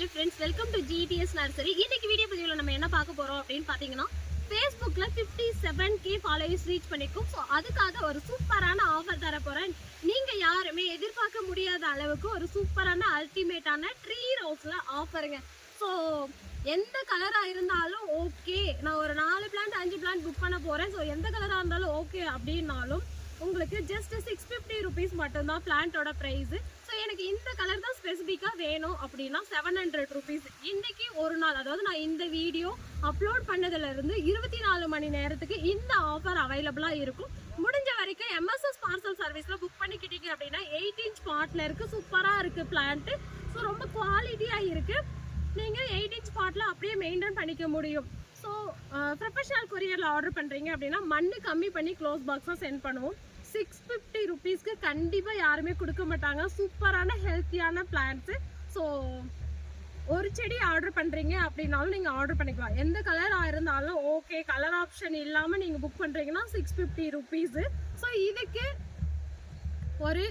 Hello friends welcome to GDS nursery இன்னைக்கு video பதிவில் நம்ம என்ன பார்க்க போகிறோம் அப்படின்னு பார்த்தீங்கன்னா ஃபேஸ்புக்கில் fifty seven K followers reach பண்ணியிருக்கோம் ஸோ அதுக்காக ஒரு சூப்பரான ஆஃபர் தர போகிறேன் நீங்கள் யாருமே எதிர்பார்க்க முடியாத அளவுக்கு ஒரு சூப்பரான அல்டிமேட்டான ட்ரீ ரோஸில் ஆஃபருங்க ஸோ எந்த கலராக இருந்தாலும் ஓகே நான் ஒரு நாலு பிளான்ட் அஞ்சு பிளான்ட் புக் பண்ண போகிறேன் ஸோ எந்த கலராக இருந்தாலும் ஓகே அப்படின்னாலும் உங்களுக்கு ஜஸ்ட் சிக்ஸ் ஃபிஃப்டி ருபீஸ் மட்டும்தான் பிளான்ட்டோட ப்ரைஸு எனக்கு இந்த கலர் தான் ஸ்பெசிஃபிக்காக வேணும் அப்படின்னா செவன் ஹண்ட்ரட் ருபீஸ் இன்றைக்கி ஒரு நாள் அதாவது நான் இந்த வீடியோ அப்லோட் பண்ணதுலேருந்து இருபத்தி நாலு மணி நேரத்துக்கு இந்த ஆஃபர் அவைலபிளாக இருக்கும். முடிஞ்ச வரைக்கும் எம்எஸ்எஸ் பார்சல் சர்வீஸில் புக் பண்ணிக்கிட்டீங்க அப்படின்னா எயிட் இன்ச் பாட்டில் இருக்குது சூப்பராக இருக்குது பிளான்ட்டு ஸோ ரொம்ப குவாலிட்டியாக இருக்குது நீங்கள் எயிட் இன்ச் பாட்டில் அப்படியே மெயின்டைன் பண்ணிக்க முடியும். ஸோ ப்ரொஃபஷனல் கொரியரில் ஆர்டர் பண்ணுறீங்க அப்படின்னா மண்ணு கம்மி பண்ணி க்ளோஸ் பாக்ஸாக சென்ட் பண்ணுவோம். சிக்ஸ் ஃபிஃப்டி ருபீஸ்க்கு கண்டிப்பாக யாருமே கொடுக்க மாட்டாங்க. சூப்பரான ஹெல்த்தியான பிளான்ட்ஸு ஸோ ஒரு செடி ஆர்டர் பண்ணுறீங்க அப்படின்னாலும் நீங்கள் ஆர்டர் பண்ணிக்கலாம். எந்த கலராக இருந்தாலும் ஓகே கலர் ஆப்ஷன் இல்லாமல் நீங்கள் புக் பண்ணுறீங்கன்னா சிக்ஸ் ஃபிஃப்டி ருபீஸு ஸோ இதுக்கு ஒரு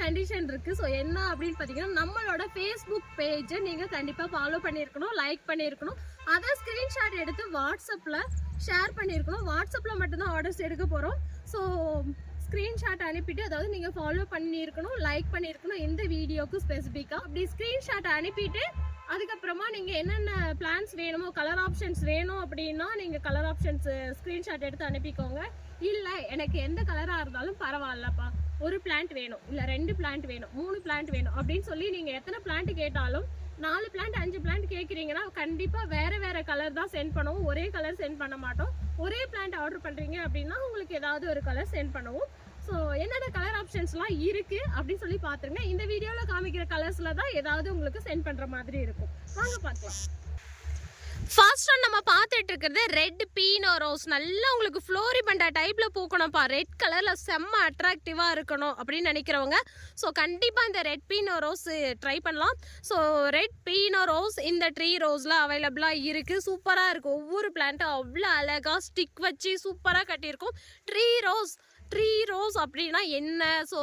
கண்டிஷன் இருக்குது ஸோ என்ன அப்படின்னு பார்த்தீங்கன்னா நம்மளோட ஃபேஸ்புக் பேஜை நீங்கள் கண்டிப்பாக ஃபாலோ பண்ணியிருக்கணும் லைக் பண்ணியிருக்கணும். அதை ஸ்க்ரீன்ஷாட் எடுத்து வாட்ஸ்அப்பில் ஷேர் பண்ணியிருக்கணும். வாட்ஸ்அப்பில் மட்டும்தான் ஆர்டர்ஸ் எடுக்க போகிறோம் ஸோ ஸ்க்ரீன்ஷாட் அனுப்பிட்டு அதாவது நீங்கள் ஃபாலோ பண்ணியிருக்கணும் லைக் பண்ணியிருக்கணும் இந்த வீடியோக்கு ஸ்பெசிஃபிக்காக அப்படி ஸ்க்ரீன்ஷாட் அனுப்பிட்டு அதுக்கப்புறமா நீங்கள் என்னென்ன பிளான்ஸ் வேணுமோ கலர் ஆப்ஷன்ஸ் வேணும் அப்படின்னா நீங்கள் கலர் ஆப்ஷன்ஸ் ஸ்க்ரீன்ஷாட் எடுத்து அனுப்பிக்கோங்க. இல்லை எனக்கு எந்த கலராக இருந்தாலும் பரவாயில்லப்பா. ஒரு பிளான்ட் வேணும் இல்லை ரெண்டு பிளான்ட் வேணும் மூணு பிளான்ட் வேணும் அப்படின்னு சொல்லி நீங்கள் எத்தனை பிளான்ட் கேட்டாலும் நாலு பிளான்ட் அஞ்சு பிளான்ட் கேட்குறீங்கன்னா கண்டிப்பாக வேறு வேறு கலர் தான் சென்ட் பண்ணுவோம். ஒரே கலர் சென்ட் பண்ண மாட்டோம். ஒரே பிளான்ட் ஆர்டர் பண்ணுறீங்க அப்படின்னா உங்களுக்கு ஏதாவது ஒரு கலர் சென்ட் பண்ணுவோம். ஸோ என்னென்ன கலர் ஆப்ஷன்ஸ்லாம் இருக்குது அப்படின்னு சொல்லி பார்த்துருங்க. இந்த வீடியோவில் காமிக்கிற கலர்ஸில் தான் ஏதாவது உங்களுக்கு சென்ட் பண்ணுற மாதிரி இருக்கும். வாங்க பார்க்கலாம். ஃபர்ஸ்ட் நம்ம பார்த்துட்டு இருக்கிறது ரெட் பீனோ ரோஸ் நல்லா உங்களுக்கு ஃப்ளோரி பண்டா டைப்பில் பூக்கணும்ப்பா. ரெட் கலரில் செம்ம அட்ராக்டிவாக இருக்கணும் அப்படின்னு நினைக்கிறவங்க. ஸோ கண்டிப்பாக இந்த ரெட் பீனோ ரோஸ் ட்ரை பண்ணலாம். ஸோ ரெட் பீனோ ரோஸ் இந்த ட்ரீ ரோஸ்லாம் அவைலபிளாக இருக்குது சூப்பராக இருக்குது ஒவ்வொரு பிளான்ட்டும் அவ்வளோ அழகாக ஸ்டிக் வச்சு சூப்பராக கட்டியிருக்கும். ட்ரீ ரோஸ் ட்ரீ ரோஸ் அப்படின்னா என்ன? ஸோ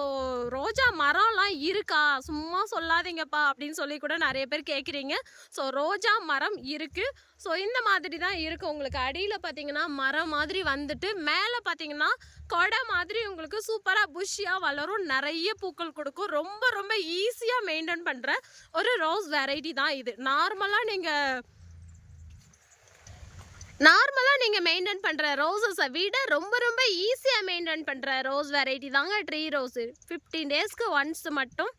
ரோஜா மரம்லாம் இருக்கா? சும்மா சொல்லாதீங்கப்பா அப்படின்னு சொல்லி கூட நிறைய பேர் கேட்குறீங்க. ஸோ ரோஜா மரம் இருக்குது ஸோ இந்த மாதிரி தான் இருக்குது உங்களுக்கு அடியில் பார்த்தீங்கன்னா மரம் மாதிரி வந்துட்டு மேலே பார்த்தீங்கன்னா கொடை மாதிரி உங்களுக்கு சூப்பராக புஷ்ஷியாக வளரும். நிறைய பூக்கள் கொடுக்கும். ரொம்ப ரொம்ப ஈஸியாக மெயின்டைன் பண்ணுற ஒரு ரோஸ் வெரைட்டி தான் இது. நார்மலாக நீங்கள் நார்மலாக நீங்கள் மெயின்டைன் பண்ணுற ரோசஸை விட ரொம்ப ரொம்ப ஈஸியாக மெயின்டைன் பண்ணுற ரோஸ் வெரைட்டி தாங்க ட்ரீ ரோஸு ஃபிஃப்டீன் டேஸ்க்கு ஒன்ஸ் மட்டும்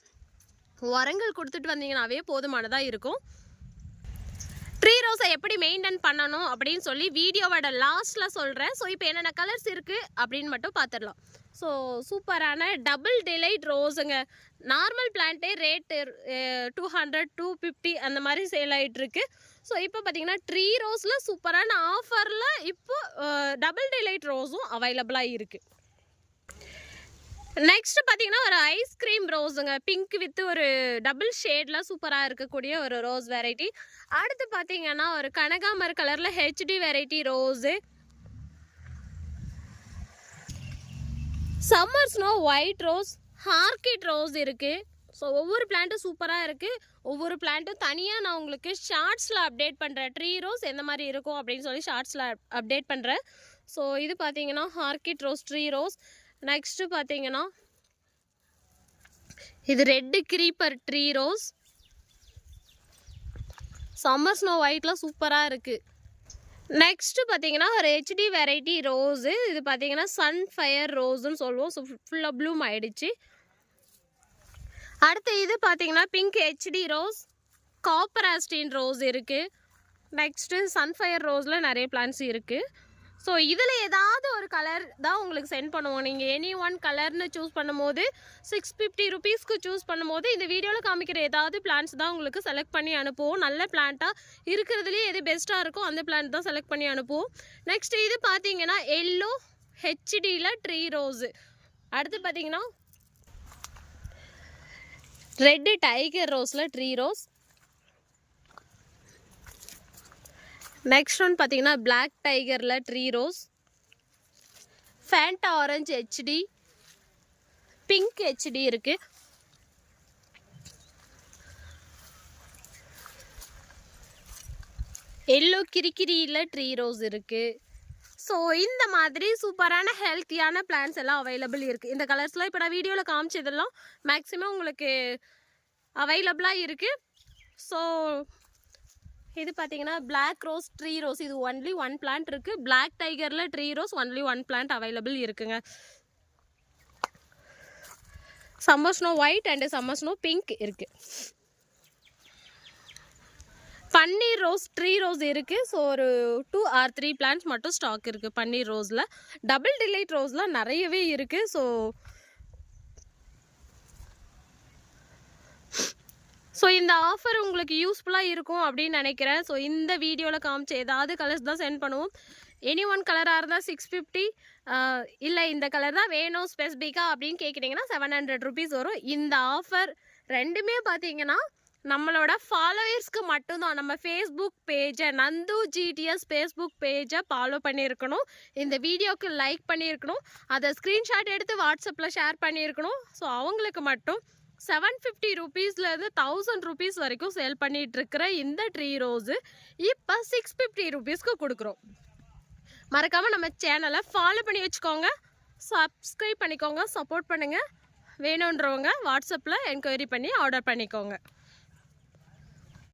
உரங்கள் கொடுத்துட்டு வந்தீங்கன்னாவே போதுமானதாக இருக்கும். ட்ரீ ரோஸை எப்படி மெயின்டைன் பண்ணணும் அப்படின்னு சொல்லி வீடியோவோட லாஸ்ட்டில் சொல்கிறேன் ஸோ இப்போ என்னென்ன கலர்ஸ் இருக்குது அப்படின்னு மட்டும் பார்த்துடலாம் ஸோ சூப்பரான டபுள் டிலைட் ரோஸுங்க normal பிளான்ட்டே rate two hundred two fifty அந்த மாதிரி சேல் ஆகிட்டுருக்கு ஸோ இப்போ பார்த்தீங்கன்னா ட்ரீ ரோஸில் சூப்பரான ஆஃபரில் இப்போ டபுள் டிலைட் ரோஸும் அவைலபிளாக இருக்குது நெக்ஸ்ட் பார்த்தீங்கன்னா ஒரு ஐஸ்கிரீம் ரோஸுங்க பிங்க் வித் ஒரு டபுள் ஷேடில் சூப்பராக இருக்கக்கூடிய ஒரு ரோஸ் வெரைட்டி அடுத்து பார்த்தீங்கன்னா ஒரு கனகாமர் கலரில் HD variety rose summer snow white rose orchid rose இருக்குது ஸோ ஒவ்வொரு பிளான்ட்டும் சூப்பராக இருக்குது ஒவ்வொரு பிளான்ட்டும் தனியாக நான் உங்களுக்கு ஷார்ட்ஸில் அப்டேட் பண்ணுறேன் ட்ரீ ரோஸ் எந்த மாதிரி இருக்கும் அப்படின்னு சொல்லி ஷார்ட்ஸில் அப்டேட் பண்ணுறேன் ஸோ இது பார்த்தீங்கன்னா orchid rose tree rose next பார்த்தீங்கன்னா இது red creeper tree rose summer snow ஒயிட்லாம் சூப்பராக இருக்குது நெக்ஸ்ட்டு பார்த்தீங்கன்னா ஒரு ஹெச்டி வெரைட்டி ரோஸு இது பார்த்தீங்கன்னா சன்ஃபயர் ரோஸுன்னு சொல்லுவோம். ஸோ ஃபுல்லாக ப்ளூம் ஆகிடுச்சு அடுத்து இது பார்த்தீங்கன்னா pink HD rose copper Austin rose இருக்குது நெக்ஸ்ட்டு சன்ஃபயர் ரோஸில் நிறைய பிளான்ஸ் இருக்குது ஸோ இதில் ஏதாவது ஒரு கலர் தான் உங்களுக்கு சென்ட் பண்ணுவோம். நீங்கள் எனி ஒன் கலர்னு சூஸ் பண்ணும்போது சிக்ஸ் ஃபிஃப்டி ருபீஸ்க்கு சூஸ் பண்ணும்போது இந்த வீடியோவில் காமிக்கிற ஏதாவது பிளான்ஸ் தான் உங்களுக்கு செலக்ட் பண்ணி அனுப்புவோம். நல்ல பிளான்ட்டாக இருக்கிறதுலேயே எது பெஸ்ட்டாக இருக்கோ அந்த பிளான்ட் தான் செலக்ட் பண்ணி அனுப்புவோம். நெக்ஸ்ட் இது பார்த்தீங்கன்னா எல்லோ ஹெச்டியில் ட்ரீ ரோஸு அடுத்து பார்த்தீங்கன்னா ரெட்டு டைகர் ரோஸில் ட்ரீ ரோஸ் நெக்ஸ்ட் ஒன் பார்த்தீங்கன்னா black டைகரில் tree rose Fanta orange HD pink HD இருக்குது எல்லோ கிரிக்கிரியில் ட்ரீ ரோஸ் இருக்குது ஸோ இந்த மாதிரி சூப்பரான ஹெல்த்தியான பிளான்ஸ் எல்லாம் அவைலபிள் இருக்குது இந்த கலர்ஸ்லாம் இப்போ நான் வீடியோவில் காமிச்சதெல்லாம் மேக்ஸிமம் உங்களுக்கு அவைலபிளாக இருக்குது ஸோ இது பார்த்தீங்கன்னா பிளாக் ரோஸ் ட்ரீ ரோஸ் இது ஒன்லி ஒன் பிளான்ட் இருக்குது black டைகரில் tree rose only one plant available இருக்குங்க. Summer snow white and summer snow pink இருக்குது பன்னீர் ரோஸ் ட்ரீ ரோஸ் இருக்குது ஸோ ஒரு டூ ஆர் த்ரீ பிளான்ஸ் மட்டும் ஸ்டாக் இருக்குது பன்னீர் ரோஸில். டபுள் டிலைட் ரோஸ்லாம் நிறையவே இருக்குது ஸோ ஸோ இந்த ஆஃபர் உங்களுக்கு யூஸ்ஃபுல்லாக இருக்கும் அப்படின்னு நினைக்கிறேன். ஸோ இந்த வீடியோவில் காமிச்சு ஏதாவது கலர்ஸ் தான் சென்ட் பண்ணுவோம். எனி ஒன் கலராக இருந்தால் சிக்ஸ் ஃபிஃப்டி இல்லை இந்த கலர் தான் வேணும் ஸ்பெசிஃபிக்காக அப்படின்னு கேட்குறீங்கன்னா செவன் ஹண்ட்ரட் ருபீஸ் வரும். இந்த ஆஃபர் ரெண்டுமே பார்த்தீங்கன்னா நம்மளோட ஃபாலோயர்ஸ்க்கு மட்டும்தான். நம்ம ஃபேஸ்புக் பேஜை நந்து ஜிடிஎஸ் ஃபேஸ்புக் பேஜை ஃபாலோ பண்ணியிருக்கணும். இந்த வீடியோவுக்கு லைக் பண்ணியிருக்கணும். அதை ஸ்க்ரீன்ஷாட் எடுத்து வாட்ஸ்அப்பில் ஷேர் பண்ணியிருக்கணும். ஸோ அவங்களுக்கு மட்டும் செவன் ஃபிஃப்டி ருபீஸ்லேருந்து தௌசண்ட் ருபீஸ் வரைக்கும் சேல் பண்ணிகிட்ருக்கிற இந்த ட்ரீ ரோஸு இப்போ சிக்ஸ் ஃபிஃப்டி ருபீஸ்க்கு கொடுக்குறோம். மறக்காமல் நம்ம சேனலை ஃபாலோ பண்ணி வச்சுக்கோங்க. சப்ஸ்கிரைப் பண்ணிக்கோங்க. சப்போர்ட் பண்ணுங்கள் வேணுன்றவங்க வாட்ஸ்அப்பில் என்கொயரி பண்ணி ஆர்டர் பண்ணிக்கோங்க.